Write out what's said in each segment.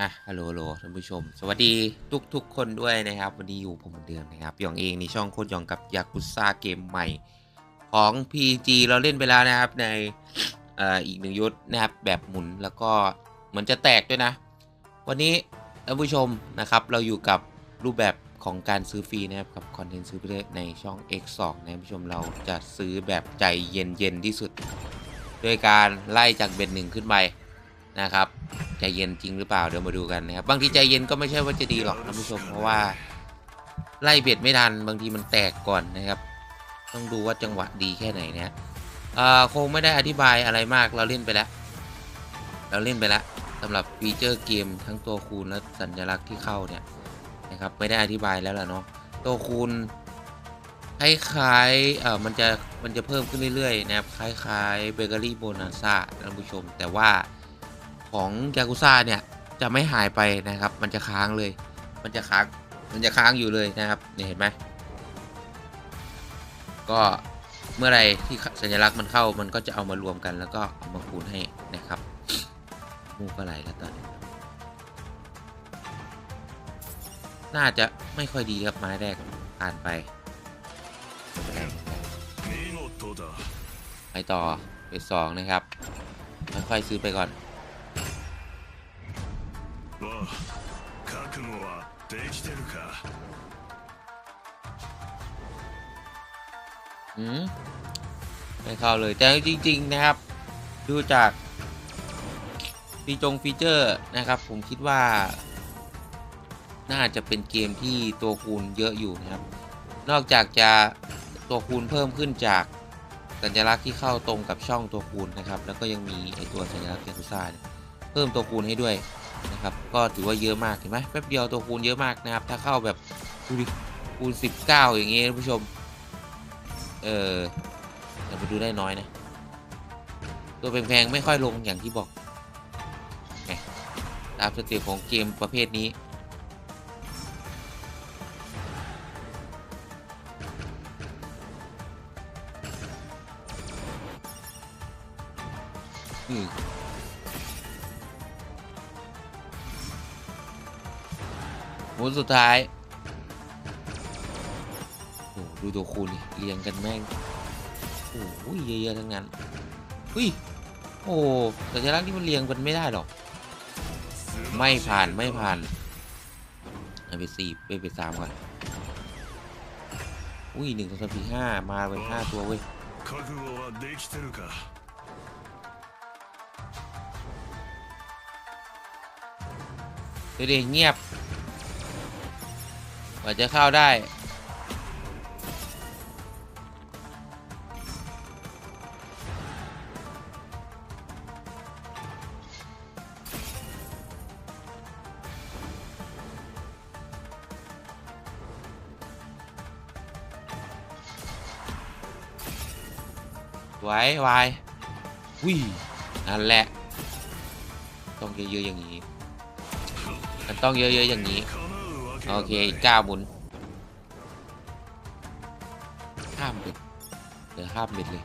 อะฮัลโหลฮัลโหลท่านผู้ชม สวัสดีทุกทุกๆคนด้วยนะครับ วันนี้อยู่ผมเหมือนเดิมนะครับหยองเองในช่องโคตรหยองกับยากุซ่าเกมใหม่ ของ PG เราเล่นไปแล้วนะครับในออีกหนึ่งยุทธนะครับแบบหมุนแล้วก็เหมือนจะแตกด้วยนะ วันนี้ท่านผู้ชมนะครับเราอยู่กับรูปแบบของการซื้อฟรีนะครับกับคอนเทนต์ซื้อไปเลยในช่อง X2 นะท่านผู้ชมเราจะซื้อแบบใจเย็นๆที่สุด โดยการไล่จากเบ็ดหนึ่งขึ้นไป นะครับใจเย็นจริงหรือเปล่าเดี๋ยวมาดูกันนะครับบางทีใจเย็นก็ไม่ใช่ว่าจะดีหรอกท่านผู้ชมเพราะว่าไล่เบ็ดไม่ทันบางทีมันแตกก่อนนะครับ ต้องดูว่าจังหวะดีแค่ไหนนะเอ่อคงไม่ได้อธิบายอะไรมากเราเล่นไปแล้ว เราเล่นไปแล้วสำหรับฟีเจอร์เกมทั้งตัวคูณและสัญลักษณ์ที่เข้าเนี่ยนะครับไม่ได้อธิบายแล้วล่ะเนาะตัวคูณคล้ายๆเออมันจะมันจะเพิ่มขึ้นเรื่อยๆนะครับคล้ายๆเบเกอรี่โบนัสซ่าท่านผู้ชมแต่ว่า ของยากุซ่าเนี่ยจะไม่หายไปนะครับ มันจะค้างเลย มันจะค้าง มันจะค้างอยู่เลยนะครับนี่เห็นไหมก็เมื่อไรที่สัญลักษณ์มันเข้ามันก็จะเอามารวมกันแล้วก็เอามาคูณให้นะครับมูก็ไหลแล้วตอนนี้น่าจะไม่ค่อยดีครับไม้แรกอ่านไปไปต่อไปสองนะครับค่อยๆซื้อไปก่อน ไม่เข้าเลย แต่จริง ๆ นะครับ ดูจากฟีจงฟีเจอร์นะครับ ผมคิดว่า น่าจะเป็นเกมที่ตัวคูณเยอะอยู่นะครับ นอกจากจะตัวคูณเพิ่มขึ้นจากสัญลักษณ์ที่เข้าตรงกับช่องตัวคูณนะครับ แล้วก็ยังมีไอตัวสัญลักษณ์ยากุซ่าเนี่ยเพิ่มตัวคูณให้ด้วยนะครับ ก็ถือว่าเยอะมากเห็นไหมแป๊บเดียวตัวคูณเยอะมากนะครับ ถ้าเข้าแบบดูดิคูณ19 อย่างเงี้ยท่านผู้ชม เออ แต่มาดูได้น้อยนะ ตัวแพงๆไม่ค่อยลงอย่างที่บอกตามสเต็ปของเกมประเภทนี้ อืมหมุนสุดท้าย โอ้ดูตัวคูณเรียงกันแม่ง โอ้ยเยอะๆทั้งนั้นอุ้ยโอ้แต่ชลักที่มันเรียงกันไม่ได้หรอก ไม่ผ่านไม่ผ่านเอาไปสี่ไปไสามก่อนอุ้ยหนึ่งสองสามสี่ห้ามาไปห้าตัวเว้ยเดี๋ยวเงียบกว่าจะเข้าได้ ไว้วายวิ่นั่นแหละ ต้องเยอะๆอย่างนี้ มันต้องเยอะๆอย่างนี้ โอเคกเก้าบุญข้ามเบ็ดเดี๋ยวข้ามเบ็ดเลย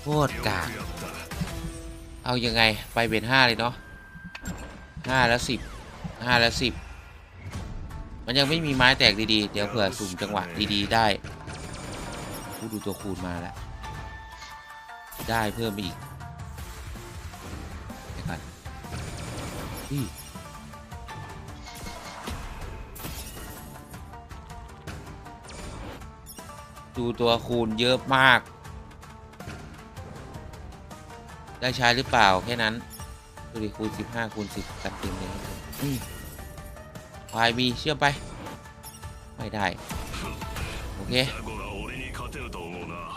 โคตรกาก เอายังไงไปเป็นห้าเลยเนาะห้าแล้วสิบห้าแล้วสิบมันยังไม่มีไม้แตกดีๆ เดี๋ยวเผื่อสุ่มจังหวะดีๆได้ผู้ดูตัวคูณมาแล้ว ได้เพิ่มอีกเดี๋ยวก่อนนี่ดูตัวคูณเยอะมาก ได้ใช้หรือเปล่าแค่นั้นดูดิคูณสิบห้าคูณสิบกันเต็มเลยควายมีเชื่อไป ไม่ได้ โอเค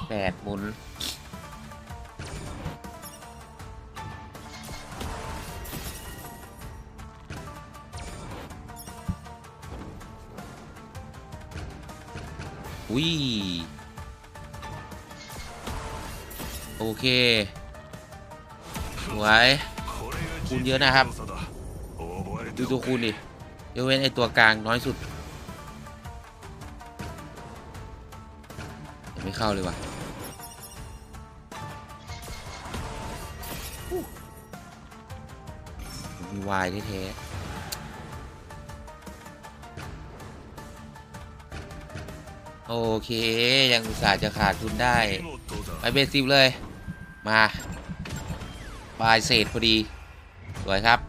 แปดหมุนอุ้ยโอเค วยคูณเยอะนะครับ ดูตัวคูณดิยกเว้นไอตัวกลางน้อยสุดยังไม่เข้าเลยวะมีวายแท้โอเค ยังอุตส่าห์จะขาดทุนได้ ไปเบสิบเลย มา ลายเศษพอดี สวยครับ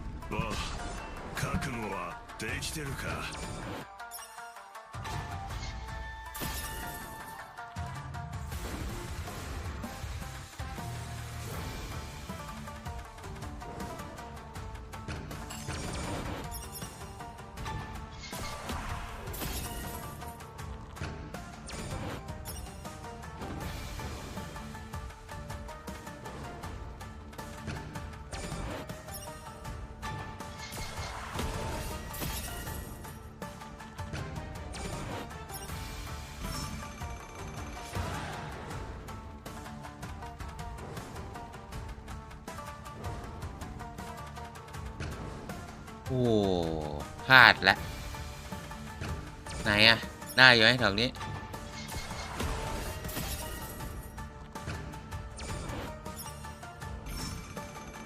โอ้พลาดละไหนอะได้อยู่ไหมแถวนี้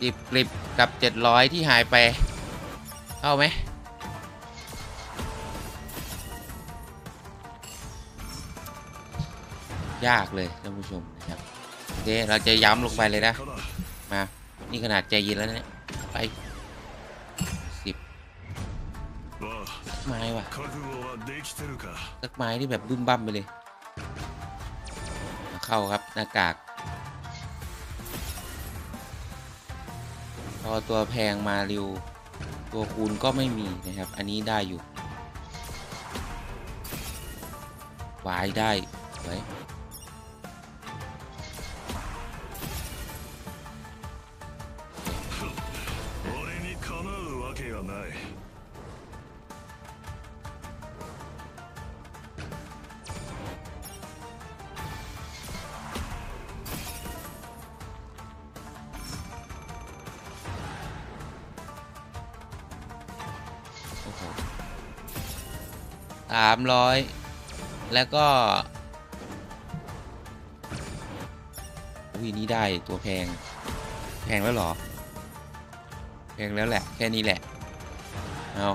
ดิบกริบกับเจ็ดร้อยที่หายไป เข้าไหมยากเลยท่านผู้ชมนะครับโอเคเราจะย้ำลงไปเลยนะ มา นี่ขนาดใจเย็นแล้วเนี่ยไป ไม้ว่ะสักไม้ที่แบบบึ้มบั้มไปเลย เข้าครับหน้ากากพอตัวแพงมาเร็วตัวคูณก็ไม่มีนะครับ อันนี้ได้อยู่วายได้สว้ 300 แล้วก็อุ้ยนี่ได้ตัวแพง แพงแล้วหรอ แพงแล้วแหละ แค่นี้แหละ เอา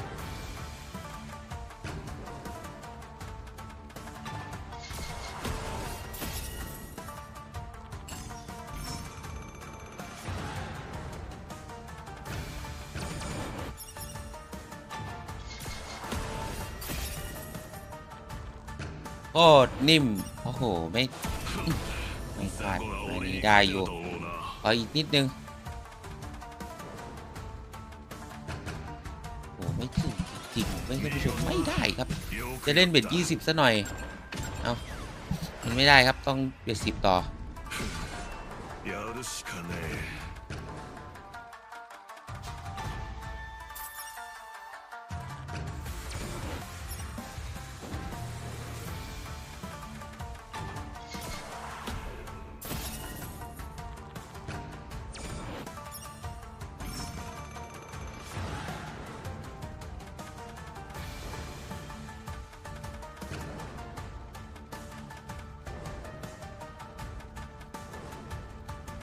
โคตรนิ่ม โอ้โห ไม่ ไม่พลาดอันนี้ได้อยู่ขออีกนิดนึง โอ้ไม่ถึงจริงไม่ท่านผู้ชมไม่ได้ครับ จะเล่นเบ็ดยี่สิบซะหน่อย เอามันไม่ได้ครับต้องเบ็ดสิบต่อ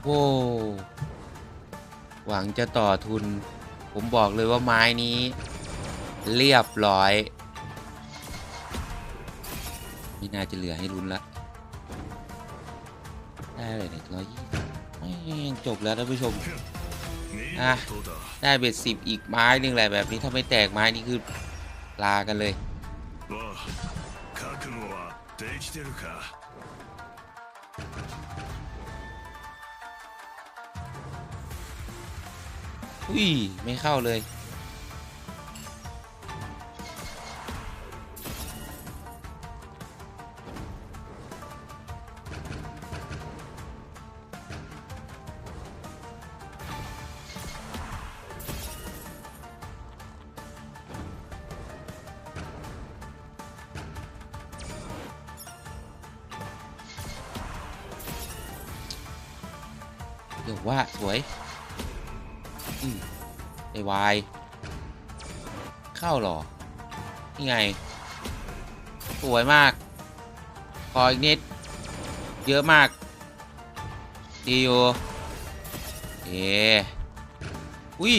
โว้หวังจะต่อทุน ผมบอกเลยว่าไม้นี้ เรียบร้อยไม่น่าจะเหลือให้ลุ้นละ ได้เลยหนึ่งร้อยยี่จบแล้วท่านผู้ชมอะได้เบ็ดสิบอีกไม้หนึ่งแหละแบบนี้ถ้าไม่แตกไม้นี้คือลากันเลย อุ้ย ไม่เข้าเลย เดี๋ยวว่า สวย ไอวาย เข้าหรอ นี่ไง สวยมาก พออีกนิด เยอะมาก ดีอยู่เออุ้ย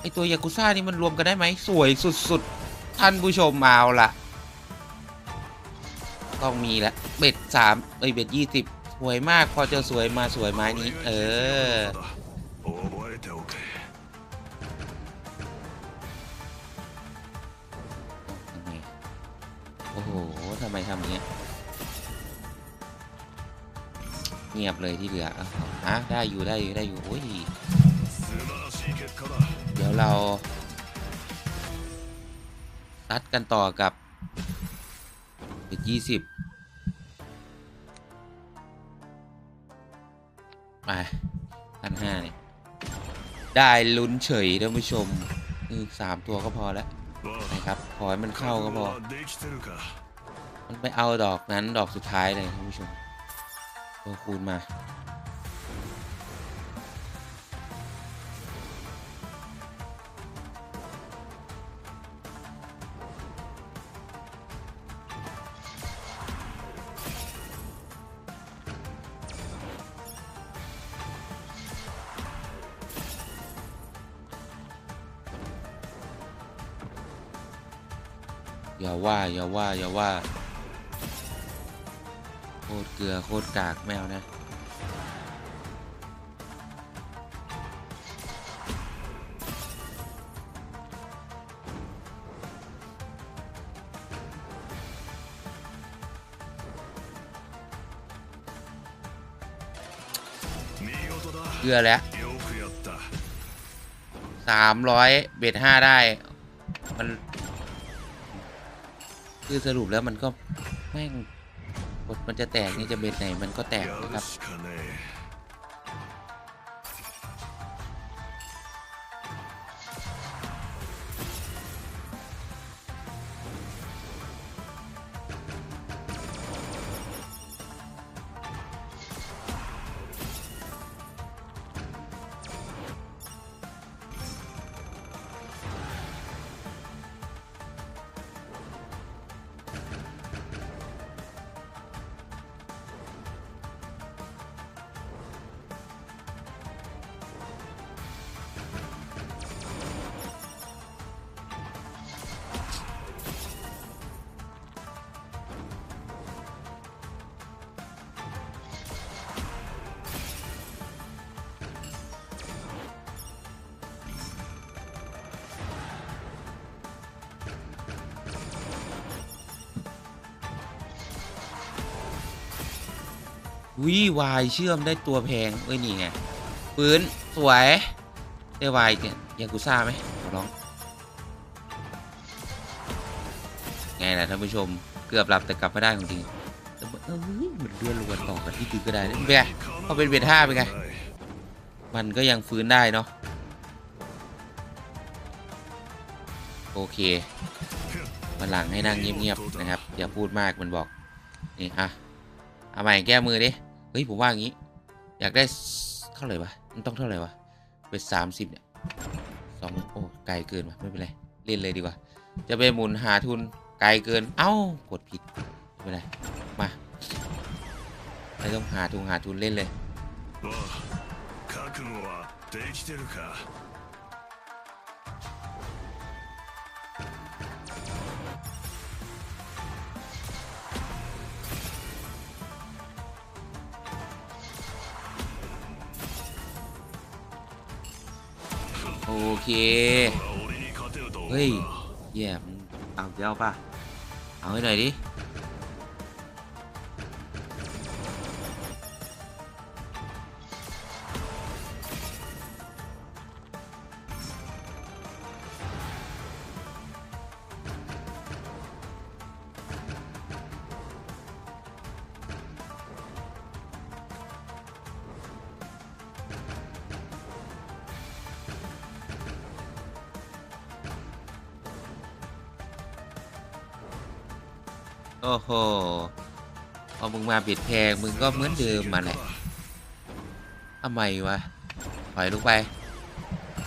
ไอตัวยากุซ่านี่มันรวมกันได้ไหม สวยสุดๆ ท่านผู้ชมมาเอาละต้องมีละ เบ็ดสามเอ้ย เบ็ดยี่สิบสวยมาก พอจอสวยมาสวยไม้นี้ เออ โอ้โหทำไมทำอย่างเงี้ย เงียบเลยที่เหลืออะได้อยู่ได้อยู่ได้อยู่ โอ้ย เดี๋ยวเราตัดกันต่อกับอีกยี่สิบไปอันห้าเนี่ยได้ลุ้นเฉยท่านผู้ชมสามตัวก็พอแล้ว ครับขอให้มันเข้าก็พอมันไปเอาดอกนั้นดอกสุดท้ายเลยท่านผู้ชมตัวคูณมา อย่าว่าอย่าว่าอย่าว่า โคตรเกลือโคตรกากแมวนะ เกลือแล้วสามร้อยเบ็ดห้าได้ มัน คือสรุปแล้วมันก็แม่งกดมันจะแตกนี่จะเบ็ดไหนมันก็แตกนะครับ วิวายเชื่อมได้ตัวแพงเอ้ยนี่ไงปืนสวยได้วายเนี่ยยากุซ่าไหมขอร้องไงล่ะท่านผู้ชมเกือบหลับแต่กลับไมาได้ของจริงแต่มันเอ้ยมันเลื่อนลวนต่อกันที่ตึกก็ได้นะเป็นไงพอเป็นเบ็ดห้าเป็นไงมันก็ยังฟื้นได้เนาะโอเควันหลังให้นั่งเงียบๆนะครับอย่าพูดมากมันบอกนี่อะ เอาใหม่แก้มือดิ เฮ้ยผมว่าอย่างนี้ อยากได้เท่าไหร่วะ มันต้องเท่าไหร่วะ เป็นสามสิบเนี่ยสองโอ้ไกลเกินวะไม่เป็นไร เล่นเลยดีกว่า จะไปหมุนหาทุนไกลเกิน เอ้ากดผิดไม่เป็นไร มาไม่ต้องหาทุนหาทุนเล่นเลย เค เฮ้ยเยี่ยมเอาเดี๋ยวป่ะ เอาให้หน่อยดิ โอ้โหพอมึงมาเบียดแพงมึงก็เหมือนเดิมมาแหละทำไมวะปล่อยลูกไป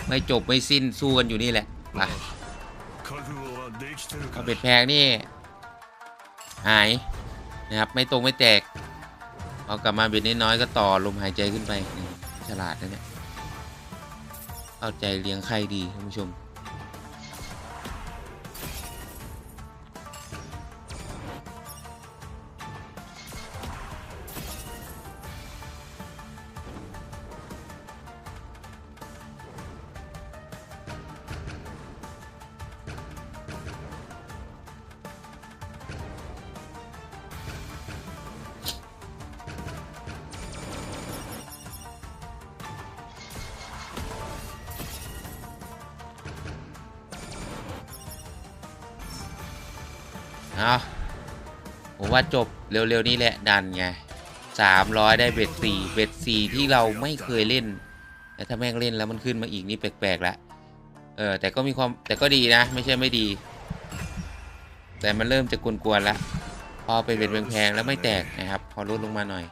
ไม่จบไม่สิ้นสู้กันอยู่นี่แหละไปเอาเบ็ดแพงนี่หายนะครับไม่ตรงไม่แตกเอากลับมาเบ็ดน,น้อยก็ต่อลมหายใจขึ้นไปฉลาดนะเนี่ยเอาใจเลี้ยงไข่ดีท่านผู้ชม เอาผมว่าจบเร็วๆนี้แหละดันไงสามร้อยได้เบ็ดสี่เบ็ดสี่ที่เราไม่เคยเล่นแต่ถ้าแม่งเล่นแล้วมันขึ้นมาอีกนี่แปลกๆละเออแต่ก็มีความแต่ก็ดีนะ ไม่ใช่ไม่ดี แต่มันเริ่มจะกวนๆละพอไปเบ็ดแพงๆแล้วไม่แตกนะครับ พอลดลงมาหน่อย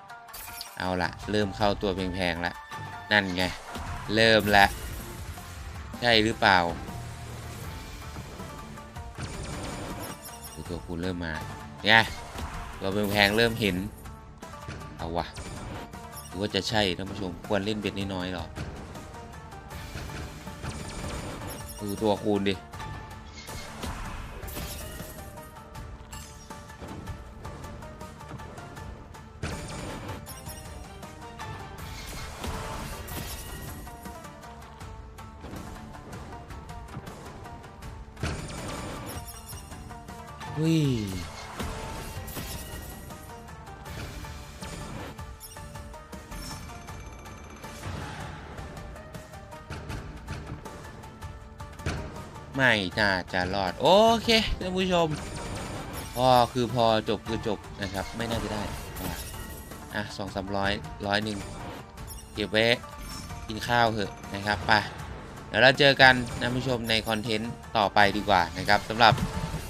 เอาละเริ่มเข้าตัวแพงๆละนั่นไงเริ่มละใช่หรือเปล่า ตัวคูณเริ่มมาไงตัวเป็นแพงเริ่มเห็น เอาวะหรือว่าจะใช่ท่านผู้ชมควรเล่นเบ็ดน้อยๆหรอดูตัวคูณดิ น่าจะรอด โอเคท่านผู้ชม พอคือพอจบคือจบนะครับ ไม่น่าจะได้ อะสองสามร้อยร้อยหนึ่งเก็บไว้กินข้าวเถอะนะครับไปเดี๋ยวเราเจอกันท่านผู้ชมในคอนเทนต์ต่อไปดีกว่านะครับสำหรับ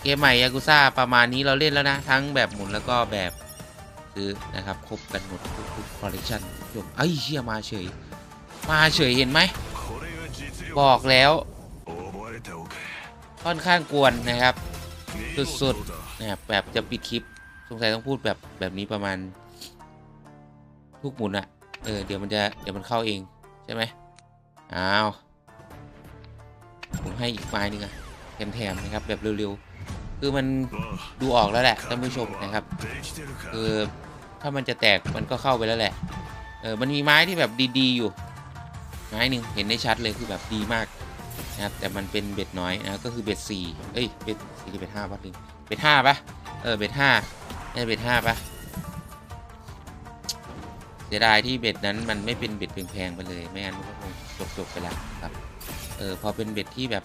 เกมใหม่ยากุซ่าประมาณนี้เราเล่นแล้วนะ ทั้งแบบหมุนแล้วก็แบบซื้อนะครับ ครบกันหมดทุกทุกคอลเลกชันจบไอ้เชี่ยมาเฉย มาเฉยเห็นไหม บอกแล้ว ค่อนข้างกวนนะครับ สุดๆนะครับแบบจะปิดคลิปสงสัยต้องพูดแบบแบบนี้ประมาณ ทุกหมุนอะเออเดี๋ยวมันจะเดี๋ยวมันเข้าเองใช่ไหมอ้าวผมให้อีกไม้นึงอะแถมๆนะครับแบบเร็วๆคือมันดูออกแล้วแหละท่านผู้ชมนะครับคือถ้ามันจะแตกมันก็เข้าไปแล้วแหละ เออมันมีไม้ที่แบบดีๆอยู่ ไม้หนึ่งเห็นได้ชัดเลยคือแบบดีมาก นะครับแต่มันเป็นเบ็ดน้อยนะก็คือเบ็ดสี่เอ้ยเบ็ดสี่หรือเบ็ดห้าวัดหนึ่งเบ็ดห้าปะเออเบ็ดห้าได้เบ็ดห้าปะเสียดายที่เบ็ดนั้นมันไม่เป็นเบ็ดแพงๆไปเลยไม่งั้นมันก็คงจบๆไปแล้วครับเออพอเป็นเบ็ดที่แบบ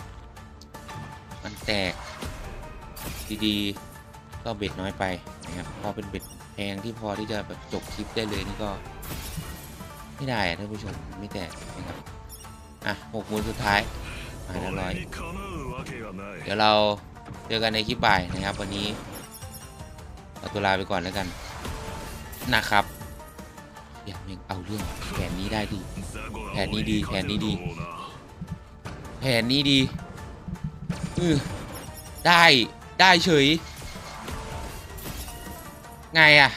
มันแตกดีๆก็เบ็ดน้อยไปนะครับพอเป็นเบ็ดแพงที่พอที่จะแบบจบคลิปได้เลยนี่ก็ไม่ได้ท่านผู้ชมไม่แตกนะครับอะหกมุนสุดท้าย ให้เรียบร้อยเดี๋ยวเราเจอกันในคลิปบ่ายนะครับ วันนี้เอาตัวลาไปก่อนแล้วกันนะครับอย่างนึงเอาเรื่องแผนนี้ได้ดีแผนนี้ดีแผนนี้ดี แผนนี้ดีอได้ได้เฉย ไงอะ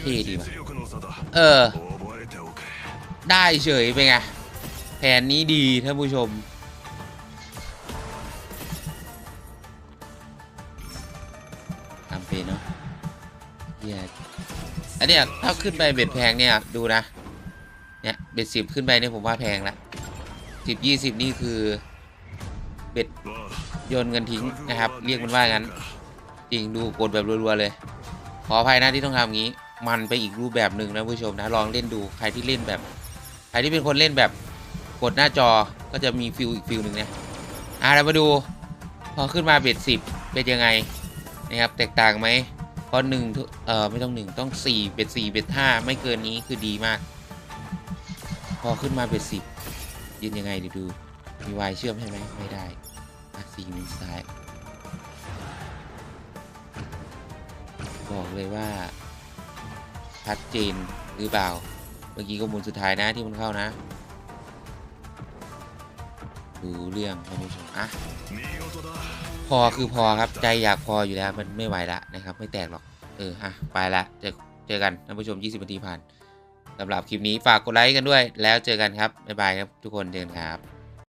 เท่ดีว่ะเออ ได้เฉยไปไง แผนนี้ดีท่านผู้ชมทำเป็นเนาะเฮียอันเนี้ยถ้าขึ้นไปเบ็ดแพงเนี่ยดูนะ เนี่ยเบ็ดสิบขึ้นไปเนี่ยผมว่าแพงละสิบยี่สิบนี่คือเบ็ดโยนเงินทิ้งนะครับ เรียกมันว่างั้น จริงดูกดแบบรัวๆเลย ขออภัยนะที่ต้องทำอย่างนี้ มันไปอีกรูปแบบหนึ่งนะผู้ชมนะลองเล่นดูใครที่เล่นแบบ ใครที่เป็นคนเล่นแบบ กดหน้าจอก็จะมีฟิลอีกฟิลหนึ่งนะอะเรามาดูพอขึ้นมาเบ็ดสิบเป็นยังไงนะครับแตกต่างไหมพอหนึ่งเอ่อไม่ต้องหนึ่งต้องสี่เบ็ดสี่เบ็ดห้าไม่เกินนี้คือดีมาก พอขึ้นมาเบ็ดสิบยืนยังไงเดี๋ยวดูมีวายเชื่อมใช่ไหมไม่ได้อะสี่นิ้วซ้ายบอกเลยว่าชัดเจนหรือเปล่า เมื่อกี้ก็หมุนสุดท้ายนะที่มันเข้านะ รู้เรื่องท่านผู้ชมอะพอคือพอครับใจอยากพออยู่แล้วมันไม่ไหวแล้วนะครับ ไม่แตกหรอกเอออะไปละเจอเจอกันท่านผู้ชม 20นาทีผ่านสำหรับคลิปนี้ฝากกดไลค์กันด้วย แล้วเจอกันครับบ๊ายบายครับทุกคนเดินครับ